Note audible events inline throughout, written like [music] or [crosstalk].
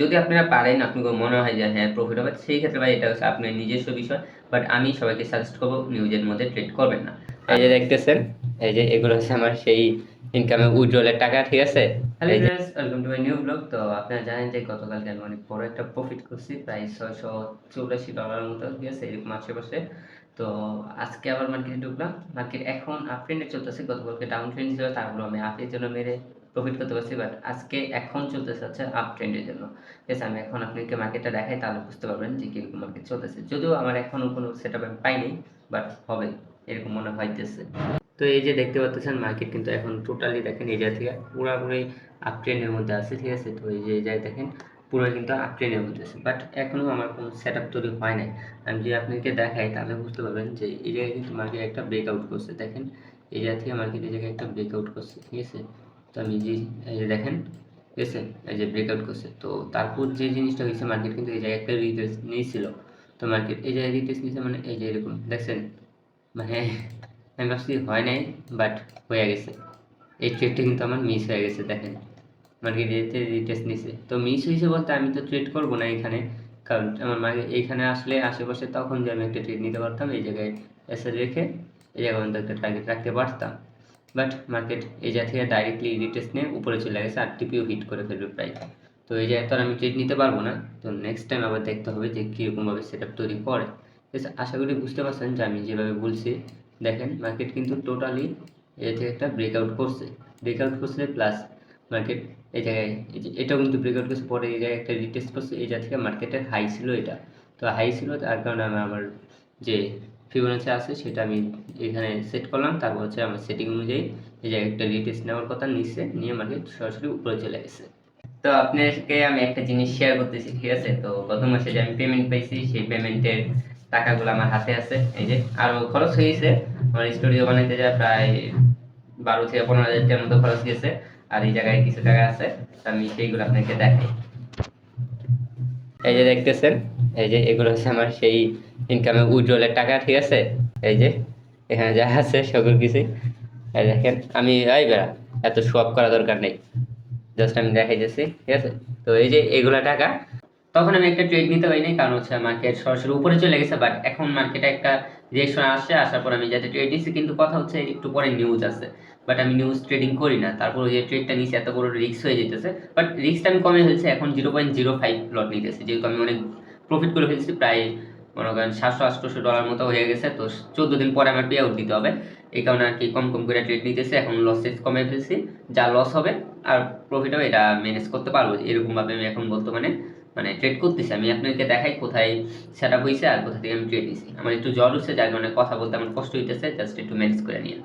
যদি আপনারা পারেন আপনাকে মনে হয় যে হ্যাঁ প্রফিট হবে সেই ক্ষেত্রে ভাই এটা হচ্ছে আপনার নিজস্ব বিষয় বাট আমি সবাইকে সাজেস্ট করব নিউজের মধ্যে ট্রেড করবেন না। এই যে দেখতেছেন এই যে এগুলো হচ্ছে আমার সেই ইনকামে উইড্রলের টাকা ঠিক আছে? Welcome to my new blog তো আপনারা জানেন যে গতকালকে আমি অনেক বড় একটা প্রফিট করছি প্রায় ছয়শো চৌরাশি ডলারের মতো ঠিক আছে? এরকম আশেপাশে তো আজকে আবার মার্কেটে ঢুকলাম। মার্কেট এখন আপ ট্রেন্ডে চলতেছে গতকালকে ডাউন ট্রেন্ড ছিল তারপর আমি আপের জন্য মেরে প্রফিট করতে পারছি বাট আজকে এখন চলতেছে হচ্ছে আপ ট্রেন্ডের জন্য। ঠিক আছে আমি এখন আপনাকে মার্কেটটা দেখাই, তাহলে বুঝতে পারবেন যে কীরকম মার্কেট চলতেছে। যদিও আমার এখনও কোনো সেট আপ আমি পাইনি বাট হবে, এরকম মনে হইতেছে। তো এই যে দেখতে পাচ্ছেন মার্কেট কিন্তু এখন টোটালি দেখেন এই জায়গা থেকে পুরোপুরি আপ ট্রেন্ডের মধ্যে আছে, ঠিক আছে? তো এই যে, এই জায়গায় দেখেন পুরো কিন্তু আপ ট্রেন্ডের মধ্যে আছে। বাট এখনও আমার কোনো সেট আপ তৈরি হয় নাই। আমি যদি আপনাকে দেখাই, তাহলে বুঝতে পারবেন যে এই জায়গায় কিন্তু মার্কেট একটা ব্রেকআউট করছে। দেখেন, এই জায়গা থেকে মার্কেট এই জায়গায় একটা ব্রেকআউট করছে, ঠিক আছে? তো আমি যে, এই যে দেখেন, ঠিক এই যে ব্রেকআউট করছে। তো তারপর যে জিনিসটা হয়েছে মার্কেট কিন্তু এই জায়গায় একটা রিটেস নিয়েছিল। তো মার্কেট এই জায়গায় রিটেস নিয়েছে মানে এই যে এরকম, দেখছেন? মানে [laughs] আমি ভাবছি হয় নাই বাট হয়ে গেছে। এই ট্রেডটা কিন্তু আমার মিস হয়ে গেছে, দেখেন। মার্কেট এতে রিটেস্ট নিছে তো মিস হয়েছে বলতে আমি তো ট্রেড করব না এখানে। কারণ আমার মার্কেট এইখানে আসলে আশেপাশে তখন যে আমি একটা ট্রেড নিতে পারতাম, এই জায়গায় এসে রেখে এই জায়গায় একটা টার্গেট রাখতে পারতাম। বাট মার্কেট এই জায়গা থেকে ডাইরেক্টলি রিটেস্ট নিয়ে উপরে চলে গেছে আর টিপিও হিট করে ফেলবে প্রায়। তো এই জায়গায় তো আর আমি ট্রেড নিতে পারব না। তো নেক্সট টাইম আবার দেখতে হবে যে কীরকমভাবে সেট আপ তৈরি করে। আশা করি বুঝতে পারছেন যে আমি যেভাবে বলছি। দেখেন মার্কেট কিন্তু টোটালি এ থেকে একটা ব্রেকআউট করছে। ব্রেকআউট করছে প্লাস মার্কেট এই জায়গায় এটাও কিন্তু ব্রেকআউট করছে। পরে এই জায়গায় একটা রিটেস্ট করছে। এই জায়গা থেকে মার্কেটের হাই ছিল এটা। তো হাই ছিল তার কারণে আমি আমার যে ফিবোনাচি আছে, সেটা আমি এখানে সেট করলাম। তারপর হচ্ছে আমার সেটিং অনুযায়ী এই জায়গায় একটা রিটেস্ট নেওয়ার কথা নিচ্ছে নিয়ে মার্কেট সরাসরি উপরে চলে গেছে তো আপনাকে আমি একটা জিনিস শেয়ার করতেছি, ঠিক আছে? তো গত মাসে যে আমি পেমেন্ট পাইছি, সেই পেমেন্টের টাকাগুলো আমার হাতে আছে। এই যে আরও খরচ হয়েছে। আমার স্টুডিও বানাইতে যা প্রায় বারো থেকে পনেরো হাজার টাকার মতো খরচ গেছে, আর এই জায়গায় কিছু টাকা আছে আমি সেইগুলো আপনাকে দেখাই। এই যে দেখতেছেন, এই যে এগুলো হচ্ছে আমার সেই ইনকামে উইড্রলের টাকা, ঠিক আছে? এই যে, এখানে যা আছে, সকল কিছুই। দেখেন, আমি, এই বেড়া, এত সোয়াপ করা দরকার নেই। জাস্ট আমি দেখাই যাচ্ছি ঠিক আছে? তো এই যে, এগুলা টাকা, তখন আমি একটা ট্রেড নিতে পারিনি, কারণ হচ্ছে মার্কেট সরাসরি উপরে চলে গেছে বাট এখন মার্কেটে একটা রিয়েকশন আসছে, আসার পর আমি যাতে ট্রেড নিচ্ছি কিন্তু কথা হচ্ছে, একটু পরে নিউজ আছে। বাট আমি নিউজ ট্রেডিং করি না, তারপর ওই যে ট্রেডটা নিচে এত বড় রিস্ক হয়ে যেতেছে। বাট রিস্কটা আমি কমে ফেলছি, এখন zero point zero five lot নিতেছে, যেহেতু আমি অনেক প্রফিট করে ফেলছি, প্রায় মনে করেন সাতশো আটশোশো ডলার মতো হয়ে গেছে, তো চোদ্দ দিন পরে আমার পে আউট দিতে হবে। এই কারণে আর কি কম কম করে ট্রেড নিতেছে, এখন লসেস কমে ফেলছি। যা লস হবে, আর প্রফিট হবে এটা ম্যানেজ করতে পারব। এরকমভাবে আমি এখন বর্তমানে মানে ট্রেড করতেছি। আমি আপনাদেরকে দেখাই কোথায় সেট আপ হয়েছে আর কোথা থেকে আমি ট্রেড নিছি। আমার একটু জ্বর হচ্ছে যার কারণে কথা বলতে আমার কষ্ট হইতেছে জাস্ট একটু ম্যানেজ করে নিয়ে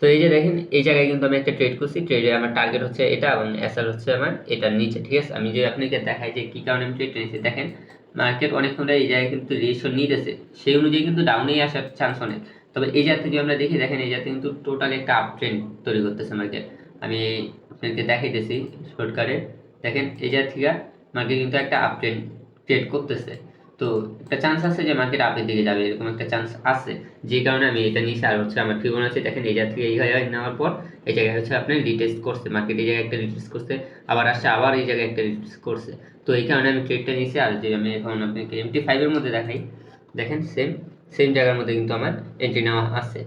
তো এই যে দেখেন, এই জায়গায় কিন্তু আমি একটা ট্রেড করছি। ট্রেডে আমার টার্গেট হচ্ছে এটা এবং এসএল হচ্ছে আমার এটার নিচে, ঠিক আছে? আমি যে আপনাকে দেখাই যে কি কারণে আমি ট্রেড নিয়েছি দেখেন মার্কেট অনেকক্ষণ সময় এই জায়গায় কিন্তু রিয়েকশন নিতেছে। সেই অনুযায়ী কিন্তু ডাউনেই আসার চান্স অনেক। তবে এই জায়গা থেকে আমরা দেখি, দেখেন এই জায়গাতে কিন্তু টোটাল একটা আপ ট্রেন্ড তৈরি করতেছে মার্কেট আমি আপনাকে দেখাইতেছি শর্টকাটে দেখেন এই জায়গা থেকে মার্কেট কিন্তু একটা আপ ট্রেন্ড ক্রিয়েট করতেছে। তো একটা চান্স আছে যে মার্কেট আপের দিকে যাবে, এরকম একটা চান্স আছে। যে কারণে আমি এটা নিয়েছি, আর হচ্ছে আমার ফিবোনাচি দেখেন এই জায়গা থেকে এই জায়গায় নেওয়ার পর এই জায়গায় হচ্ছে আপনি রিটেস্ট করছে মার্কেট এই জায়গায় একটা রিটেস্ট করছে, আবার আসছে, আবার এই জায়গায় একটা রিটেস্ট করছে। তো এই কারণে আমি ট্রেডটা নিয়েছি, আর যে আমি এখন আপনাকে এমটি ফাইভের মধ্যে দেখাই। দেখেন সেম সেম জায়গার মধ্যে কিন্তু আমার এন্ট্রি নেওয়া আছে।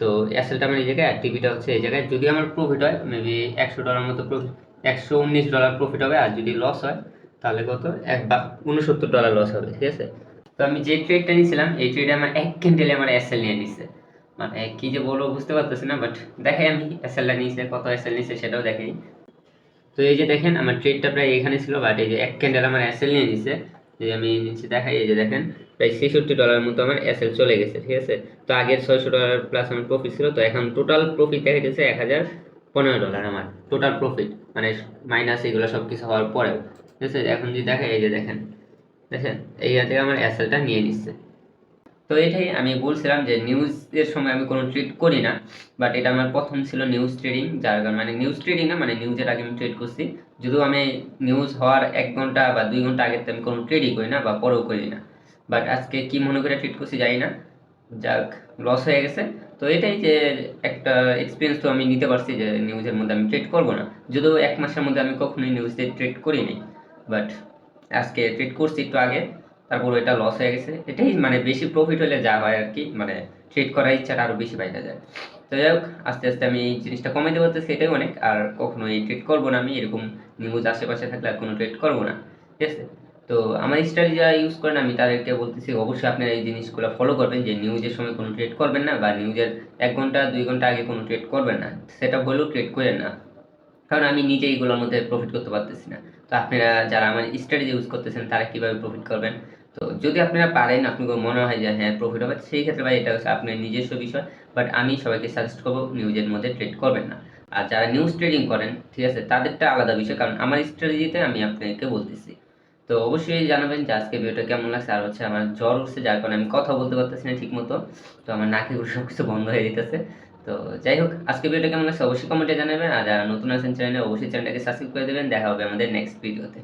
তো অ্যাসেলটা আমার এই জায়গায় আর টিভিটা হচ্ছে এই জায়গায়। যদি আমার প্রফিট হয় মেবি একশো ডলার মতো প্রফিট একশো উনিশ ডলার প্রফিট হবে, আর যদি লস হয় তাহলে কত? এক বা উনসত্তর ডলার লস হবে, ঠিক আছে? তো আমি যে ট্রেডটা নিয়েছিলাম, এই ট্রেডে আমার এক ক্যান্ডেলে আমার এসএল নিয়ে নিচ্ছে মানে কি যে বলব বুঝতে পারতেছি না বাট দেখাই আমি এসএলটা নিয়েছে, কত এসএল নিয়েছে সেটাও দেখাই। তো এই যে দেখেন, আমার ট্রেডটা প্রায় এখানে ছিল বাট এই যে এক ক্যান্ডেল আমার এসএল নিয়ে নিছে যে আমি নিচে দেখাই, এই যে দেখেন, প্রায় ছেষট্টি ডলার মতো আমার এসএল চলে গেছে, ঠিক আছে? তো আগের ছয়শো ডলার প্লাস আমার প্রফিট ছিল, তো এখন টোটাল প্রফিট দেখা গেছে এক হাজার পনেরো ডলার আমার টোটাল প্রফিট মানে মাইনাস এগুলো সব কিছু হওয়ার পরেও। আছে এখন যদি দেখেন, এই যে দেখেন দেখেন, এই থেকে আমার এসএলটা নিয়ে নিচ্ছে। তো এটাই আমি বলছিলাম যে নিউজের সময় আমি কোনো ট্রেড করি না বাট এটা আমার প্রথম ছিল নিউজ ট্রেডিং যার কারণে মানে নিউজ ট্রেডিং না মানে নিউজের আগে আমি ট্রেড করছি। যদিও আমি নিউজ হওয়ার এক ঘণ্টা বা দুই ঘণ্টা আগে আমি কোনো ট্রেডই করি না বা পরেও করি না। বাট আজকে কি মনে করে ট্রেড করছি জানি না। যাক লস হয়ে গেছে। তো এটাই যে একটা এক্সপিরিয়েন্স তো আমি নিতে পারছি যে নিউজের মধ্যে আমি ট্রেড করব না। যদিও এক মাসের মধ্যে আমি কখনোই নিউজে ট্রেড করিনি বাট আজকে ট্রেড করছি একটু আগে, তারপর এটা লস হয়ে গেছে। এটাই মানে বেশি প্রফিট হলে যা হয় আর কি মানে ট্রেড করার ইচ্ছাটা আরও বেশি বাইরে যায়। তো যাই হোক, আস্তে আস্তে আমি এই জিনিসটা কমাইতে পারতেছি এটাই অনেক। আর কখনো এই ট্রেড করব না আমি, এরকম নিউজ আশেপাশে থাকলে আর কোনো ট্রেড করব না। ঠিক আছে? তো আমার স্টাডি যারা ইউজ করেন, আমি তাদেরকে বলতেছি, অবশ্যই আপনারা এই জিনিসগুলো ফলো করবেন, যে নিউজের সময় কোনো ট্রেড করবেন না, বা নিউজের এক ঘণ্টা, দুই ঘণ্টা আগে কোনো ট্রেড করবেন না। সেটা হলেও ট্রেড করেন না। কারণ আমি নিজে এইগুলোর মধ্যে প্রফিট করতে পারতেছি না। তো আপনারা যারা আমার স্টাডি ইউজ করতেছেন, তারা কীভাবে প্রফিট করবেন? তো যদি আপনারা পারেন আপনাদের মনে হয় যে হ্যাঁ প্রফিট হবে, সেই ক্ষেত্রে ভাই, এটা হচ্ছে আপনার নিজস্ব বিষয়। বাট আমি সবাইকে সাজেস্ট করব নিউজের মধ্যে ট্রেড করবেন না। আর যারা নিউজ ট্রেডিং করেন, ঠিক আছে, তাদেরটা আলাদা বিষয়, কারণ আমার স্ট্র্যাটেজিতে আমি আপনাকে বলতেছি। তো অবশ্যই জানাবেন যে, আজকে ভিডিওটা কেমন লাগছে? আর হচ্ছে আমার জ্বর উঠছে, যার কারণে আমি কথা বলতে পারতেছি না ঠিক মতো তো আমার নাকি সব কিছু বন্ধ হয়ে যেতেছে। তো যাই হোক আজকে ভিডিওটা কেমন লাগছে অবশ্যই কমেন্টে জানাবেন, আর যারা নতুন আছেন চ্যানেলে অবশ্যই চ্যানেলটাকে সাবস্ক্রাইব করে দেবেন। দেখা হবে আমাদের নেক্সট ভিডিওতে